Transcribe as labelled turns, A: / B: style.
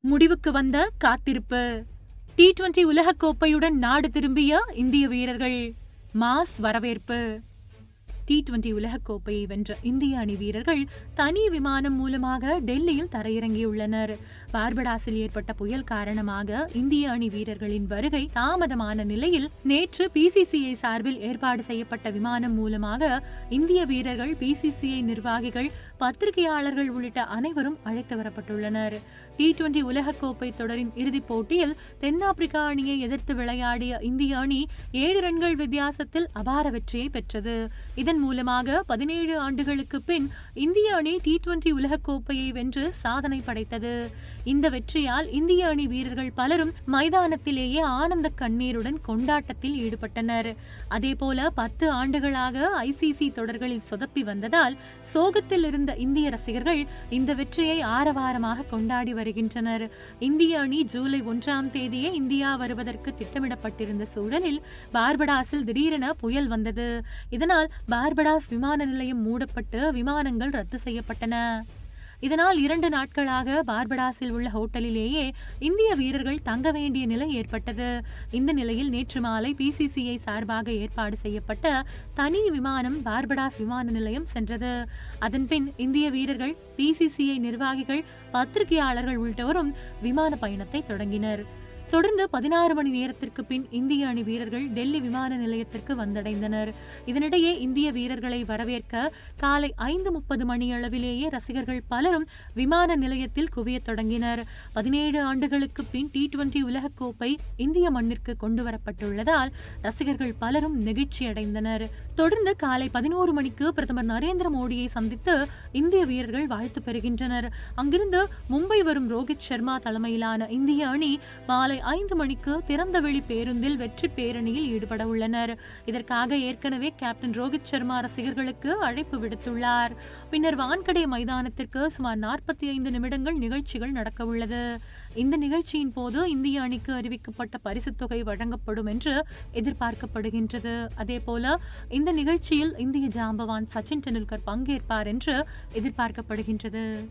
A: முடிவுக்கு வந்த காத்திருப்பு. டி டுவெண்டி உலகக்கோப்பையுடன் நாடு திரும்பிய இந்திய வீரர்கள் மாஸ் வரவேற்பு. டி டுவெண்டி உலகக்கோப்பையை வென்ற இந்திய அணி வீரர்கள் தனி விமானம் மூலமாக டெல்லியில் தரையிறங்கியுள்ளனர். பார்படாஸில் ஏற்பட்ட புயல் காரணமாக இந்திய அணி வீரர்களின் வருகை தாமதமான நிலையில் நேற்று பிசிசிஐ சார்பில் ஏற்பாடு செய்யப்பட்ட விமானம் மூலமாக இந்திய வீரர்கள் பிசிசிஐ நிர்வாகிகள் பத்திரிகையாளர்கள் உள்ளிட்ட அனைவரும் அழைத்து வரப்பட்டுள்ளனர். டி டுவெண்டி உலகக்கோப்பை தொடரின் இறுதிப் போட்டியில் தென்னாப்பிரிக்கா அணியை எதிர்த்து விளையாடிய இந்திய அணி ஏழு ரன்கள் வித்தியாசத்தில் அபார வெற்றியை பெற்றது. இதன் இதன் மூலமாக பதினேழு ஆண்டுகளுக்கு பின் இந்திய அணி டி டுவெண்டி உலகக்கோப்பையை வென்று சாதனை படைத்தது. இந்த வெற்றியால் இந்திய அணி வீரர்கள் பலரும் மைதானத்திலேயே ஆனந்த கண்ணீருடன் கொண்டாட்டத்தில் ஈடுபட்டனர். அதேபோல பத்து ஆண்டுகளாக ஐசிசி தொடர்களில் சொதப்பி வந்ததால் சோகத்தில் இருந்த இந்திய ரசிகர்கள் இந்த வெற்றியை ஆரவாரமாக கொண்டாடி வருகின்றனர். இந்திய அணி ஜூலை ஒன்றாம் தேதியே இந்தியா வருவதற்கு திட்டமிடப்பட்டிருந்த சூழலில் பார்படாஸில் திடீரென புயல் வந்தது. இதனால் பார்படாஸ் விமான நிலையம் மூடப்பட்டு விமானங்கள் ரத்து செய்யப்பட்டன. இதனால் இரண்டு நாட்களாக பார்படாஸில் உள்ள ஹோட்டலிலேயே இந்திய வீரர்கள் தங்க வேண்டிய நிலை ஏற்பட்டது. இந்த நிலையில் நேற்று மாலை பிசிசிஐ சார்பாக ஏற்பாடு செய்யப்பட்ட தனி விமானம் பார்படாஸ் விமான நிலையம் சென்றது. அதன்பின் இந்திய வீரர்கள் பிசிசிஐ நிர்வாகிகள் பத்திரிகையாளர்கள் உள்ளிட்டோரும் விமான பயணத்தை தொடங்கினர். தொடர்ந்து பதினாறு மணி நேரத்திற்கு பின் இந்திய அணி வீரர்கள் டெல்லி விமான நிலையத்திற்கு வந்தடைந்தனர். இதனிடையே இந்திய வீரர்களை வரவேற்க காலை ஐந்து முப்பது மணி அளவிலேயே ரசிகர்கள் பலரும் விமான நிலையத்தில் குவியத் தொடங்கினர். பதினேழு ஆண்டுகளுக்கு பின் டி டுவெண்டி உலகக்கோப்பை இந்திய மண்ணிற்கு கொண்டு வரப்பட்டுள்ளதால் ரசிகர்கள் பலரும் நெகிழ்ச்சி அடைந்தனர். தொடர்ந்து காலை பதினோரு மணிக்கு பிரதமர் நரேந்திர மோடியை சந்தித்து இந்திய வீரர்கள் வாழ்த்து பெறுகின்றனர். அங்கிருந்து மும்பை வரும் ரோஹித் சர்மா தலைமையிலான இந்திய அணி மாலை ஐந்து மணிக்கு திறந்தவெளி பேருந்தில் வெற்றி பேரணியில் ஈடுபட உள்ளனர். இதற்காக ஏற்கனவே கேப்டன் ரோஹித் சர்மா ரசிகர்களுக்கு அழைப்பு விடுத்துள்ளார். பின்னர் வான்கடை மைதானத்திற்கு சுமார் நாற்பத்தி ஐந்து நிமிடங்கள் நிகழ்ச்சிகள் நடக்க உள்ளது. இந்த நிகழ்ச்சியின் போது இந்திய அணிக்கு அறிவிக்கப்பட்ட பரிசுத் தொகை வழங்கப்படும் என்று எதிர்பார்க்கப்படுகின்றது. அதேபோல இந்த நிகழ்ச்சியில் இந்திய ஜாம்பவான் சச்சின் டெண்டுல்கர் பங்கேற்பார் என்று எதிர்பார்க்கப்படுகின்றது.